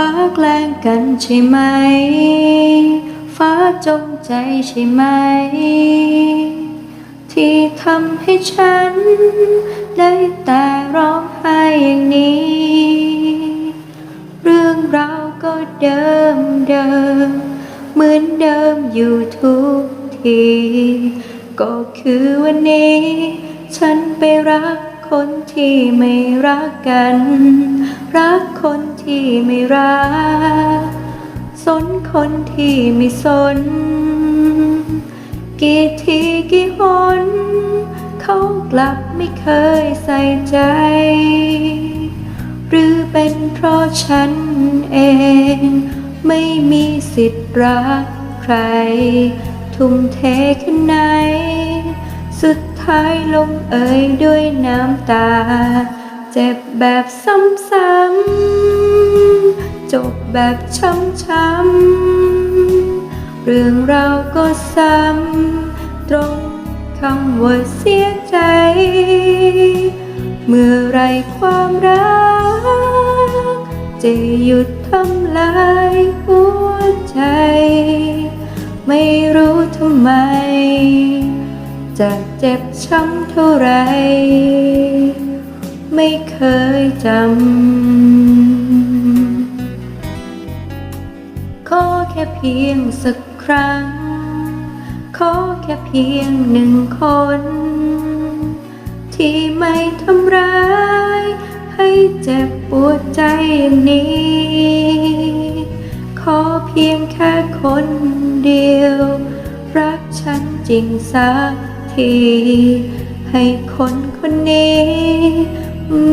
ฟ้าแกล้งกันใช่ไหม ฟ้าจงใจใช่ไหม ที่ทำให้ฉัน ได้แต่ร้องไห้อย่างนี้ เดิมเดิม เหมือนเดิมอยู่ทุกที ก็คือวันนี้ ฉันไปรักคนที่ไม่รักกัน รักคนที่ไม่รัก สนคนที่ไม่สน กี่ทีกี่หน เขากลับไม่เคยใส่ใจ หรือเป็นเพราะฉันเอง ไม่มีสิทธิ์รักใคร ทุ่มเทแค่ไหน สุดท้ายลงเอ่ยด้วยน้ำตา เจ็บแบบซ้ำๆจบแบบช้ำๆเรื่องราวก็ซ้ำตรงคำว่าเสียใจ เมื่อไรความรัก จะหยุดทำลายหัวใจ ไม่รู้ทำไม จะเจ็บช้ำเท่าไร ไม่เคยจำ ขอแค่เพียงสักครั้ง ขอแค่เพียงหนึ่งคน ที่ไม่ทำร้าย ให้เจ็บปวดใจอย่างนี้ ขอเพียงแค่คนเดียว รักฉันจริงสักที ให้คนคนนี้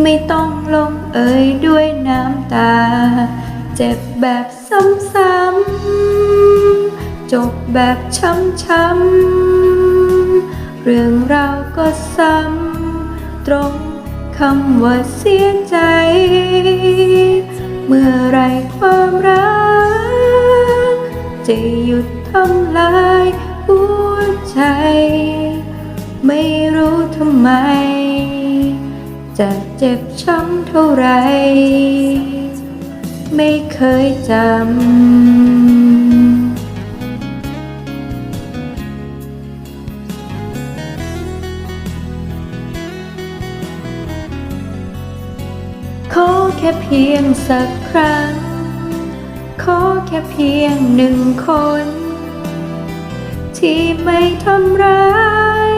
ไม่ต้องลงเอ่ยด้วยน้ำตา เจ็บแบบซ้ำๆ จบแบบช้ำๆ เรื่องราวก็ซ้ำตรง คำว่าเสียใจ เมื่อไรความรัก จะหยุดทำลายหัวใจ ไม่รู้ทำไม จะเจ็บช้ำเท่าไร ไม่เคยจำ แค่เพียงสักครั้ง ขอแค่เพียงหนึ่งคน ที่ไม่ทำร้าย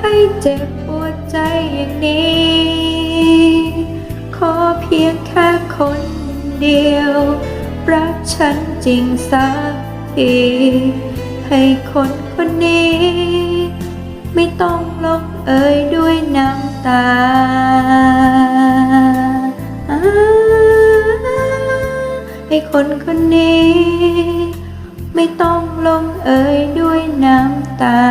ให้เจ็บปวดใจอย่างนี้ ขอเพียงแค่คนเดียว รักฉันจริงสักทีให้คนคนนี้ ไม่ต้องลงเอ่ยด้วยน้ำตา คนคนนี้ ไม่ต้องลงเอ่ยด้วยน้ำตา